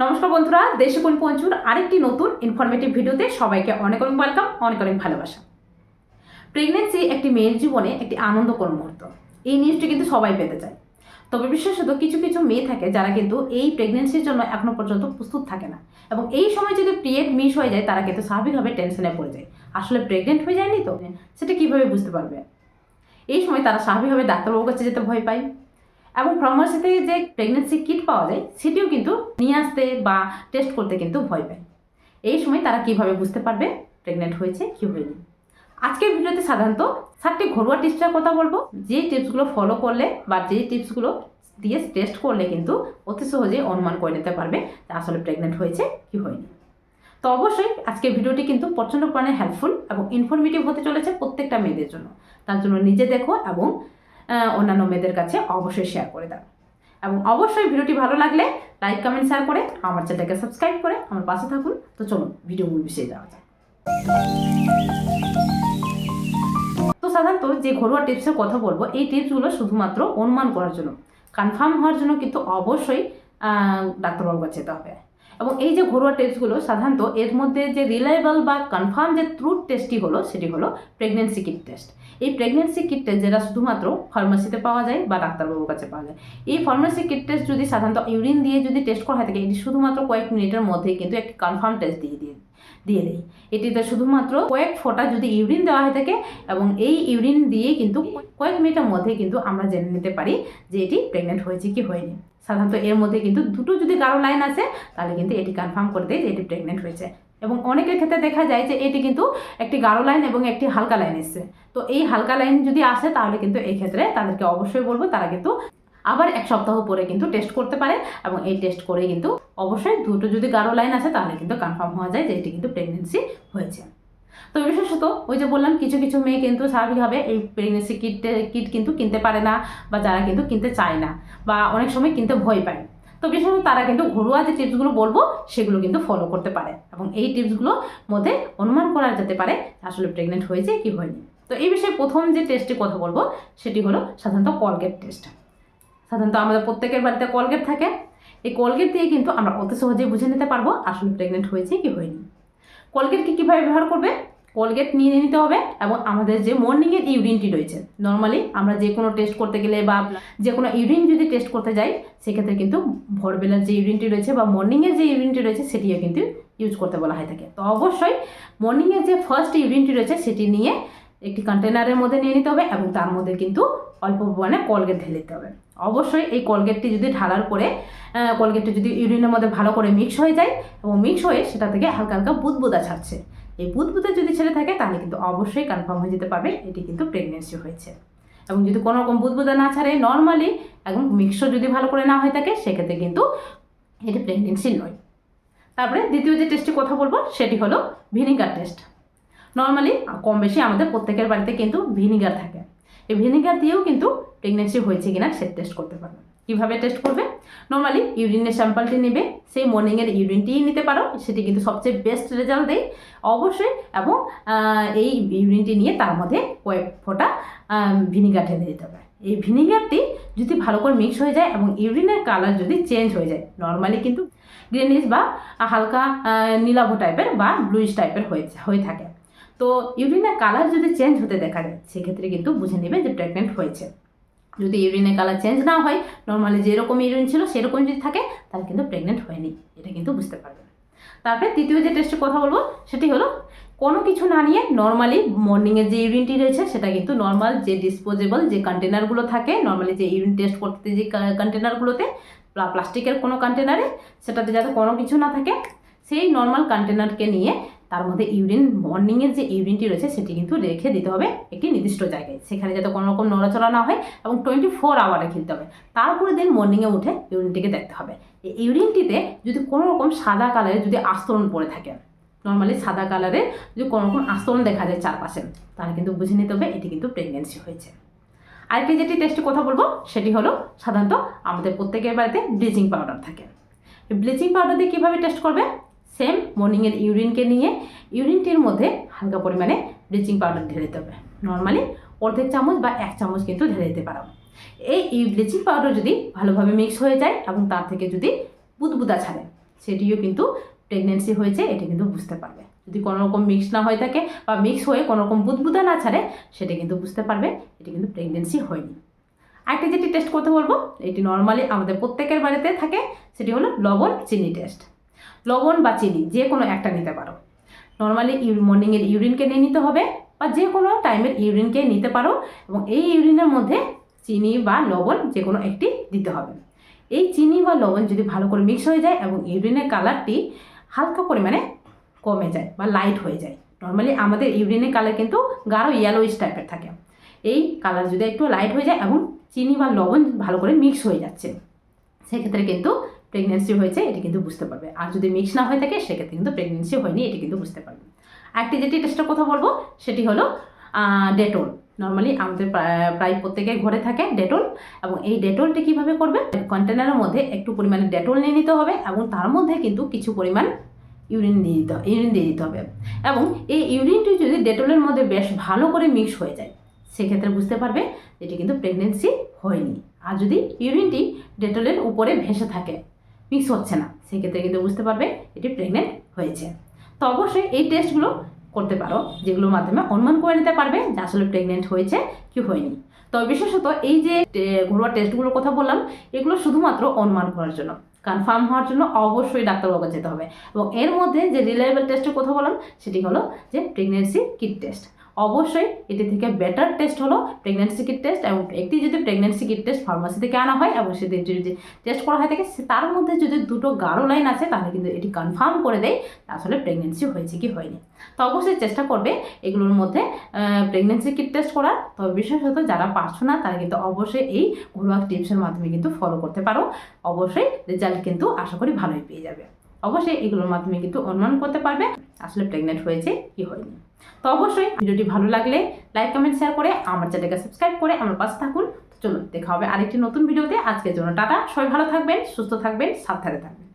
নমস্কার বন্ধুরা দেশে কোন পঞ্চুর আরেকটি নতুন ইনফরমেটিভ ভিডিওতে সবাইকে অনেক অনেক ওয়েলকাম অনেক অনেক ভালোবাসা। প্রেগনেন্সি একটি মেয়ের জীবনে একটি আনন্দকর মুহূর্ত। এই নিউজটি কিন্তু সবাই পেতে চায়। তবে বিশেষত কিছু কিছু মেয়ে থাকে যারা কিন্তু এই প্রেগনেন্সির জন্য এখনও পর্যন্ত প্রস্তুত থাকে না। এবং এই সময় যদি পিরিয়ড মিস হয়ে যায়, তারা কিন্তু স্বাভাবিকভাবে টেনশনে পড়ে যায়। আসলে প্রেগনেন্ট হয়ে যায়নি তো? সেটা কীভাবে বুঝতে পারবে? এই সময় তারা স্বাভাবিকভাবে ডাক্তারবাবুর কাছে যেতে ভয় পায়। এবং ফার্মাসিতে যে প্রেগনেন্সি কিট পাওয়া যায়, সেটিও কিন্তু নিয়ে আসতে বা টেস্ট করতে কিন্তু ভয় পায়। এই সময় তারা কীভাবে বুঝতে পারবে প্রেগনেন্ট হয়েছে, কি হয়নি? আজকের ভিডিওতে সাধারণত সাতটি ঘরোয়া টিপসের কথা বলব। যে টিপসগুলো ফলো করলে বা যে টিপসগুলো দিয়ে টেস্ট করলে কিন্তু অতি সহজেই অনুমান করে নিতে পারবে যে আসলে প্রেগনেন্ট হয়েছে, কি হয়নি। তো অবশ্যই আজকের ভিডিওটি কিন্তু প্রচণ্ড পরিমাণে হেল্পফুল এবং ইনফরমেটিভ হতে চলেছে প্রত্যেকটা মেয়েদের জন্য। তার জন্য নিজে দেখো এবং অন্যান্য মেয়েদের কাছে অবশ্যই শেয়ার করে দাও। এবং অবশ্যই ভিডিওটি ভালো লাগলে লাইক কমেন্ট শেয়ার করে আমার চ্যানেলটাকে সাবস্ক্রাইব করে আমার পাশে থাকুন। তো চলুন ভিডিও মূল বিষয়ে যাওয়া যায় তো সাধারণত যে ঘরোয়া টিপসের কথা বলব, এই টিপসগুলো শুধুমাত্র অনুমান করার জন্য। কনফার্ম হওয়ার জন্য কিন্তু অবশ্যই ডাক্তারবাবুর কাছে যেতে হবে। এবং এই যে ঘরোয়া টেস্টগুলো সাধারণত এর মধ্যে যে রিলায়েবল বা কনফার্ম যে ট্রুথ টেস্টটি হলো, সেটি হলো প্রেগনেন্সি কিট টেস্ট এই প্রেগনেন্সি কিট টেস্ট যেটা শুধুমাত্র ফার্মাসিতে পাওয়া যায় বা ডাক্তারবাবুর কাছে পাওয়া যায়। এই ফার্মাসি কিট টেস্ট যদি সাধারণত ইউরিন দিয়ে যদি টেস্ট করা হয় থাকে, এটি শুধুমাত্র কয়েক মিনিটের মধ্যেই কিন্তু একটি কনফার্ম টেস্ট দিয়ে দিয়ে দিয়ে দেয়। এটিতে শুধুমাত্র কয়েক ফোঁটা যদি ইউরিন দেওয়া হয়ে থাকে এবং এই ইউরিন দিয়ে কিন্তু কয়েক মিনিটের মধ্যে কিন্তু আমরা জেনে নিতে পারি যে এটি প্রেগনেন্ট হয়েছে কি হয়নি। সাধারণত এর মধ্যে কিন্তু দুটো যদি গাঢ় লাইন আসে, তাহলে কিন্তু এটি কনফার্ম করে দেয় যে এটি প্রেগনেন্ট হয়েছে। এবং অনেকের ক্ষেত্রে দেখা যায় যে এটি কিন্তু একটি গাঢ় লাইন এবং একটি হালকা লাইন এসছে। তো এই হালকা লাইন যদি আসে, তাহলে কিন্তু এই ক্ষেত্রে তাদেরকে অবশ্যই বলব, তারা কিন্তু আবার এক সপ্তাহ পরে কিন্তু টেস্ট করতে পারে এবং এই টেস্ট করে কিন্তু অবশ্যই দুটো যদি গাঢ় লাইন আসে, তাহলে কিন্তু কনফার্ম হওয়া যায় যে এটি কিন্তু প্রেগনেন্সি হয়েছে। তো বিশেষত ওই যে বললাম, কিছু কিছু মেয়ে কিন্তু স্বাভাবিকভাবে এই প্রেগনেন্সি কিট কিট কিন্তু কিনতে পারে না বা যারা কিন্তু কিনতে চায় না বা অনেক সময় কিনতে ভয় পায়। তো বিশেষত তারা কিন্তু ঘরোয়া যে টিপসগুলো বলব, সেগুলো কিন্তু ফলো করতে পারে এবং এই টিপসগুলোর মধ্যে অনুমান করা যেতে পারে আসলে প্রেগনেন্ট হয়েছে কি হয়নি। তো এই বিষয়ে প্রথম যে টেস্টের কথা বলব, সেটি হলো সাধারণত কলগেট টেস্ট সাধারণত আমাদের প্রত্যেকের বাড়িতে কলগেট থাকে। এই কলগেট দিয়ে কিন্তু আমরা অতি সহজেই বুঝে নিতে পারব আসলে প্রেগনেন্ট হয়েছে কি হয়নি। কলগেটকে কীভাবে ব্যবহার করবে? কলগেট নিয়ে নিতে হবে এবং আমাদের যে মর্নিংয়ের ইউরিনটি রয়েছে। নর্মালি আমরা যে কোনো টেস্ট করতে গেলে বা যে কোনো ইউরিন যদি টেস্ট করতে যাই, সেক্ষেত্রে কিন্তু ভোরবেলার যে ইউরিনটি রয়েছে বা মর্নিংয়ের যে ইউরিনটি রয়েছে, সেটিও কিন্তু ইউজ করতে বলা হয়ে থাকে। তো অবশ্যই মর্নিংয়ের যে ফার্স্ট ইউরিনটি রয়েছে, সেটি নিয়ে একটি কন্টেনারের মধ্যে নিয়ে নিতে হবে এবং তার মধ্যে কিন্তু অল্প পরিমাণে কলগেট ঢেলে দিতে হবে। অবশ্যই এই কলগেটটি যদি ঢালার আহ, কলগেটটি যদি ইউরিনের মধ্যে ভালো করে মিক্স হয়ে যায় এবং মিক্স হয়ে সেটা থেকে হালকা হালকা বুদবুদা ছাড়ছে। এই বুদবুদা যদি ছেড়ে থাকে তাহলে কিন্তু অবশ্যই কনফার্ম হয়ে যেতে পারবে এটি কিন্তু প্রেগনেন্সি হয়েছে। এবং যদি কোনো রকম বুদবুদা না ছাড়ে নর্মালি এবং মিক্সও যদি ভালো করে না হয়ে থাকে সেক্ষেত্রে কিন্তু এটি প্রেগনেন্সি নয়। তারপরে দ্বিতীয় যে টেস্টটি কথা বলব সেটি হলো ভিনিগার টেস্ট নর্মালি কম বেশি আমাদের প্রত্যেকের বাড়িতে কিন্তু ভিনিগার থাকে। এই ভিনিগার দিয়েও কিন্তু প্রেগনেন্সি হয়েছে কিনা সে টেস্ট করতে পারবে। কীভাবে টেস্ট করবে? নর্মালি ইউরিনের স্যাম্পলটি নেবে, সেই মর্নিংয়ের ইউরিনটিই নিতে পারো, সেটি কিন্তু সবচেয়ে বেস্ট রেজাল্ট দেয়, অবশ্যই। এবং এই ইউরিনটি নিয়ে তার মধ্যে কয়েক ফোঁটা ভিনিগার ঢেলে দিতে হবে। এই ভিনিগারটি যদি ভালো করে মিক্স হয়ে যায় এবং ইউরিনের কালার যদি চেঞ্জ হয়ে যায় নর্মালি কিন্তু গ্রিনিশ বা হালকা নীলাভ টাইপের বা ব্লুইশ টাইপের হয়ে হয়ে থাকে। তো ইউরিনের কালার যদি চেঞ্জ হতে দেখা যায়, সেক্ষেত্রে কিন্তু বুঝে নেবে যে প্রেগনেন্ট হয়েছে। যদি ইউরিনের কালার চেঞ্জ না হয় নর্মালি যেরকম ইউরিন ছিল সেরকম যদি থাকে, তাহলে কিন্তু প্রেগনেন্ট হয়নি। এটা কিন্তু বুঝতে পারবে। তারপরে তৃতীয় যে টেস্টের কথা বলব, সেটি হলো কোনো কিছু না নিয়ে নর্মালি মর্নিংয়ের যে ইউরিনটি রয়েছে, সেটা কিন্তু নর্মাল যে ডিসপোজেবল যে কন্টেনারগুলো থাকে নর্মালি যে ইউরিন টেস্ট করতে যে কন্টেনারগুলোতে প্লাস্টিকের কোনো কন্টেনারে সেটাতে যাতে কোনো কিছু না থাকে, সেই নর্মাল কন্টেনারকে নিয়ে তার মধ্যে ইউরিন মর্নিংয়ের যে ইউরিনটি রয়েছে, সেটি কিন্তু রেখে দিতে হবে একটি নির্দিষ্ট জায়গায়। সেখানে যাতে কোনো রকম নড়াচড়া না হয় এবং টোয়েন্টি ফোর আওয়ার রেখে দিতে হবে তারপরে দিন মর্নিংয়ে উঠে ইউরিনটিকে দেখতে হবে। এই ইউরিনটিতে যদি কোনো রকম সাদা কালারের যদি আস্তরণ পড়ে থাকে নর্মালি সাদা কালারের যদি কোনো রকম আস্তরণ দেখা যায় চারপাশে, তাহলে কিন্তু বুঝে নিতে হবে এটি কিন্তু প্রেগনেন্সি হয়েছে। আরেকটি যেটি টেস্টের কথা বলব, সেটি হলো সাধারণত আমাদের প্রত্যেকের বাড়িতে ব্লিচিং পাউডার থাকে। ব্লিচিং পাউডার দিয়ে কীভাবে টেস্ট করবে? সেম মর্নিংয়ের ইউরিনকে নিয়ে ইউরিনটির মধ্যে হালকা পরিমাণে ব্লিচিং পাউডার ঢেলে দিতে হবে। নর্মালি অর্ধেক চামচ বা এক চামচ কিন্তু ঢেলে দিতে পারো। এই ব্লিচিং পাউডার যদি ভালোভাবে মিক্স হয়ে যায় এবং তার থেকে যদি বুদবুদা ছাড়ে, সেটিও কিন্তু প্রেগনেন্সি হয়েছে, এটা কিন্তু বুঝতে পারবে। যদি কোনো রকম মিক্স না হয়ে থাকে বা মিক্স হয়ে কোনো রকম বুদবুদা না ছাড়ে, সেটা কিন্তু বুঝতে পারবে, এটি কিন্তু প্রেগনেন্সি হয়নি। আরেকটা যেটি টেস্ট করতে বলব, এটি নর্মালি আমাদের প্রত্যেকের বাড়িতে থাকে, সেটি হলো লবণ চিনি টেস্ট লবণ বা চিনি, যে কোনো একটা নিতে পারো। নর্মালি মর্নিংয়ের ইউরিনকে নিয়ে নিতে হবে বা যে কোনো টাইমের ইউরিনকে নিতে পারো এবং এই ইউরিনের মধ্যে চিনি বা লবণ যে কোনো একটি দিতে হবে। এই চিনি বা লবণ যদি ভালো করে মিক্স হয়ে যায় এবং ইউরিনের কালারটি হালকা পরিমাণে কমে যায় বা লাইট হয়ে যায়। নর্মালি আমাদের ইউরিনের কালার কিন্তু গাঢ় ইয়েলোইশ টাইপের থাকে। এই কালার যদি একটু লাইট হয়ে যায় এবং চিনি বা লবণ ভালো করে মিক্স হয়ে যাচ্ছে, সেক্ষেত্রে কিন্তু প্রেগনেন্সি হয়েছে, এটি কিন্তু বুঝতে পারবে। আর যদি মিক্স না হয়ে থাকে, সেক্ষেত্রে কিন্তু প্রেগনেন্সি হয়নি, এটি কিন্তু বুঝতে পারবে। আরেকটি যেটি টেস্টের কথা বলব, সেটি হলো ডেটল নর্মালি আমাদের প্রায়- প্রত্যেকের ঘরে থাকে ডেটল এবং এই ডেটলটি কীভাবে করবে? কন্টেনারের মধ্যে একটু পরিমাণে ডেটল নিয়ে নিতে হবে, এবং তার মধ্যে কিন্তু কিছু পরিমাণ ইউরিন দিয়ে দিতে হবে ইউরিন দিয়ে দিতে হবে। এবং এই ইউরিনটি যদি ডেটলের মধ্যে বেশ ভালো করে মিক্স হয়ে যায়, সেক্ষেত্রে বুঝতে পারবে এটি কিন্তু প্রেগনেন্সি হয়নি। আর যদি ইউরিনটি ডেটলের উপরে ভেসে থাকে মিক্স হচ্ছে না। সেক্ষেত্রে কিন্তু বুঝতে পারবে এটি প্রেগনেন্ট হয়েছে। তো অবশ্যই এই টেস্টগুলো করতে পারো, যেগুলোর মাধ্যমে অনুমান করে নিতে পারবে যে আসলে প্রেগনেন্ট হয়েছে কি হয়নি। তবে বিশেষত এই যে ঘরোয়া টেস্টগুলোর কথা বললাম, এগুলো শুধুমাত্র অনুমান করার জন্য। কনফার্ম হওয়ার জন্য অবশ্যই ডাক্তারবাবু যেতে হবে। এবং এর মধ্যে যে রিলায়েবল টেস্টের কথা বললাম, সেটি হলো যে প্রেগনেন্সি কিট টেস্ট অবশ্যই এটি থেকে বেটার টেস্ট হলো প্রেগনেন্সি কিট টেস্ট এবং একটি যদি প্রেগনেন্সি কিট টেস্ট ফার্মাসি থেকে আনা হয় এবং সেটি যদি টেস্ট করা হয় থাকে তার মধ্যে যদি দুটো গাঢ় লাইন আছে, তাহলে কিন্তু এটি কনফার্ম করে দেয় আসলে প্রেগনেন্সি হয়েছে কি হয়নি। তো অবশ্যই চেষ্টা করবে এগুলোর মধ্যে প্রেগনেন্সি কিট টেস্ট করার। তবে বিশেষত যারা পারছ না, তারা কিন্তু অবশ্যই এই ঘরোয়া টিপসের মাধ্যমে কিন্তু ফলো করতে পারো। অবশ্যই রেজাল্ট কিন্তু আশা করি ভালোই পেয়ে যাবে। অবশ্যই এগুলোর মাধ্যমে কিন্তু অনুমান করতে পারবে আসলে প্রেগনেন্ট হয়েছে কি হয়নি। তো অবশ্যই ভিডিওটি ভালো লাগলে লাইক কমেন্ট শেয়ার করে আমার চ্যানেলকে সাবস্ক্রাইব করে আমার পাশে থাকুন। চলুন, দেখা হবে আরেকটি নতুন ভিডিওতে। আজকের জন্য টাটা। সবাই ভালো থাকবেন, সুস্থ থাকবেন, সাবধানে থাকবেন।